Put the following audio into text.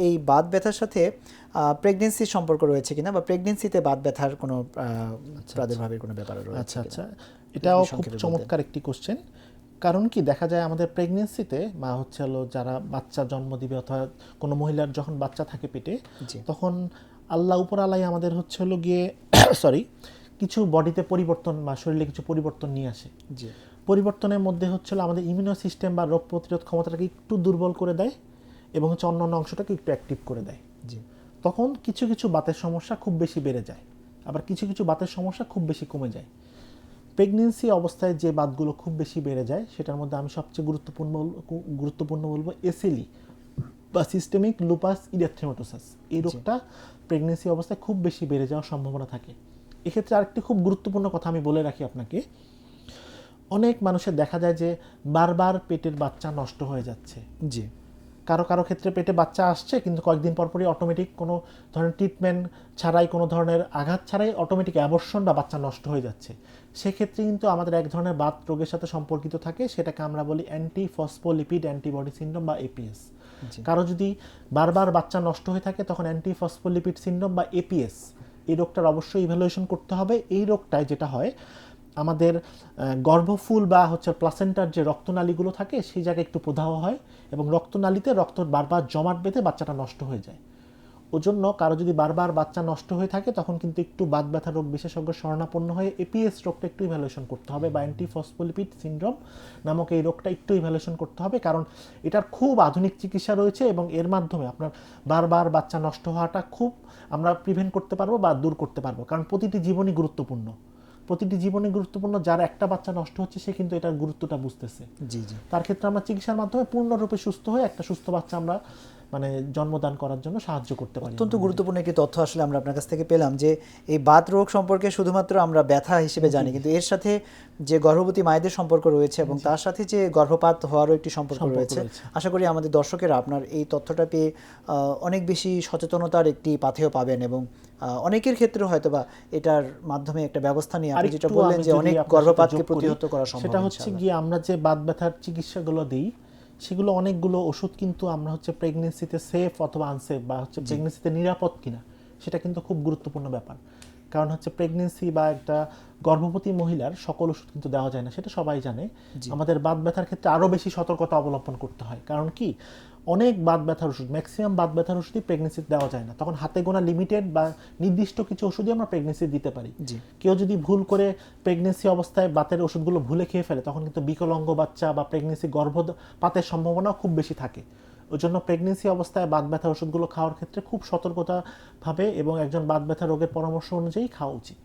এই বাত ব্যথার সাথে প্রেগনেন্সির সম্পর্ক রয়েছে কিনা বা প্রেগনেন্সিতে বাত ব্যথার কোনো আহ, প্রাদুর্ভাবের কোনো ব্যাপার রয়েছে আচ্ছা আচ্ছা। এটাও খুব চমৎকার একটি কোশ্চেন কারণ কি দেখা যায় আমাদের প্রেগনেন্সিতে বা হচ্ছে হলো যারা বাচ্চা জন্ম দিবে অথবা কোনো মহিলার যখন বাচ্চা থাকে পেটে তখন আল্লাহ উপর আলাই আমাদের হচ্ছে হলো গিয়ে সরি কিছু বডিতে পরিবর্তন বা শরীরে কিছু পরিবর্তন নিয়ে আসে। পরিবর্তনের মধ্যে হচ্ছে আমাদের ইমিউনো সিস্টেম বা রোগ প্রতিরোধ ক্ষমতাটাকে একটু দুর্বল করে দেয়। এবং হচ্ছে অন্যান্য অংশটাকে একটু অ্যাক্টিভ করে দেয়। জি। তখন কিছু কিছু বাতের সমস্যা খুব বেশি বেড়ে যায়। আবার কিছু কিছু বাতের সমস্যা খুব বেশি কমে যায়। প্রেগনেন্সি অবস্থায় যে বাতগুলো খুব বেশি বেড়ে যায় সেটার মধ্যে আমি সবচেয়ে গুরুত্বপূর্ণ গুরুত্বপূর্ণ বলব এসিলি বা সিস্টেমিক লুপাস ইরিয়াথ্রেমাটোসাস এই রোগটা প্রেগনেন্সি অবস্থায় খুব বেশি বেড়ে যাওয়ার সম্ভাবনা থাকে। এক্ষেত্রে আরেকটি খুব গুরুত্বপূর্ণ কথা আমি বলে রাখি আপনাকে। অনেক মানুষের দেখা যায় যে বারবার পেটের বাচ্চা নষ্ট হয়ে যাচ্ছে। জি। কারও কারও ক্ষেত্রে পেটে বাচ্চা আসছে কিন্তু কয়েকদিন পর পরই অটোমেটিক কোনো ধরনের ট্রিটমেন্ট ছাড়াই কোনো ধরনের আঘাত ছাড়াই অটোমেটিক অ্যাবর্ষণ বা বাচ্চা নষ্ট হয়ে যাচ্ছে। সেক্ষেত্রে কিন্তু আমাদের এক ধরনের বাত রোগের সাথে সম্পর্কিত থাকে সেটাকে আমরা বলি অ্যান্টি ফসফোলিপিড অ্যান্টিবডি সিন্ড্রোম বা এপিএস কারও যদি বারবার বাচ্চা নষ্ট হয়ে থাকে তখন অ্যান্টি ফসফোলিপিড সিন্ড্রোম বা এপিএস এই রোগটার অবশ্যই ইভ্যালুয়েশন করতে হবে। এই রোগটায় যেটা হয় আমাদের গর্ভফুল বা হচ্ছে প্লাসেন্টার যে রক্তনালীগুলো থাকে, সেই জায়গায় একটু প্রদাহ হয় এবং রক্তনালীতে রক্ত বারবার জমাট বেঁধে বাচ্চাটা নষ্ট হয়ে যায়। ওজন্য কারও যদি বারবার বাচ্চা নষ্ট হয়ে থাকে, তখন কিন্তু একটু বাত ব্যথা রোগ বিশেষজ্ঞ শরণাপন্ন হয়ে এপিএস রোগটা একটু ইভ্যালুয়েশন করতে হবে বা অ্যান্টি ফসফোলিপিড সিন্ড্রোম নামক এই রোগটা একটু ইভ্যালুয়েশন করতে হবে। কারণ এটার খুব আধুনিক চিকিৎসা রয়েছে এবং এর মাধ্যমে আপনার বারবার বাচ্চা নষ্ট হওয়াটা খুব আমরা প্রিভেন্ট করতে পারব বা দূর করতে পারব। কারণ প্রতিটি জীবনই গুরুত্বপূর্ণ। প্রতিটি জীবনে গুরুত্বপূর্ণ যার একটা বাচ্চা নষ্ট হচ্ছে সে কিন্তু এটার গুরুত্বটা বুঝতেছে। জি জি। তার ক্ষেত্রে আমরা চিকিৎসার মাধ্যমে পূর্ণরূপে সুস্থ হয়ে একটা সুস্থ বাচ্চা আমরা মানে জন্মদান করার জন্য সাহায্য করতে পারি অত্যন্ত গুরুত্বপূর্ণ একটি তথ্য আসলে আমরা আপনার কাছ থেকে পেলাম যে এই বাত রোগ সম্পর্কে শুধুমাত্র আমরা ব্যথা হিসেবে জানি কিন্তু এর সাথে যে গর্ভবতী মায়েদের সম্পর্ক রয়েছে এবং তার সাথে যে গর্ভপাত হওয়ারও একটি সম্পর্ক রয়েছে। আশা করি আমাদের দর্শকেরা আপনার এই তথ্যটা পেয়ে আহ, অনেক বেশি সচেতনতার একটি পাথেয় পাবেন এবং অনেকের ক্ষেত্রে হয়তো বা এটার মাধ্যমে একটা ব্যবস্থা নিয়ে আপনি যেটা বললেন যে অনেক গর্ভপাতকে প্রতিহত করা সম্ভব সেটা হচ্ছে গিয়ে আমরা যে বাত ব্যথার চিকিৎসাগুলো দিই সেগুলো অনেকগুলো ওষুধ কিন্তু আমরা হচ্ছে প্রেগনেন্সিতে সেফ অথবা আনসেফ বা হচ্ছে প্রেগনেন্সিতে নিরাপদ কিনা সেটা কিন্তু খুব গুরুত্বপূর্ণ ব্যাপার। কারণ হচ্ছে প্রেগনেন্সি বা একটা গর্ভবতী মহিলার সকল ওষুধ কিন্তু দেওয়া যায় না সেটা সবাই জানে। আমাদের বাত ব্যথার ক্ষেত্রে আরও বেশি সতর্কতা অবলম্বন করতে হয়। কারণ কি? অনেক বাত ব্যথার ওষুধ ম্যাক্সিমাম বাত ব্যথার ওষুধই প্রেগনেন্সিতে দেওয়া যায় না। তখন হাতে গোনা লিমিটেড বা নির্দিষ্ট কিছু ওষুধই আমরা প্রেগনেন্সি দিতে পারি। কেউ যদি ভুল করে প্রেগনেন্সি অবস্থায় বাতের ওষুধগুলো ভুলে খেয়ে ফেলে তখন কিন্তু বিকলাঙ্গ বাচ্চা বা প্রেগনেন্সি গর্ভপাতের সম্ভাবনাও খুব বেশি থাকে। ওই জন্য প্রেগনেন্সি অবস্থায় বাত ব্যথার ওষুধগুলো খাওয়ার ক্ষেত্রে খুব সতর্কতাভাবে এবং একজন বাত ব্যথা রোগের পরামর্শ অনুযায়ী খাওয়া উচিত।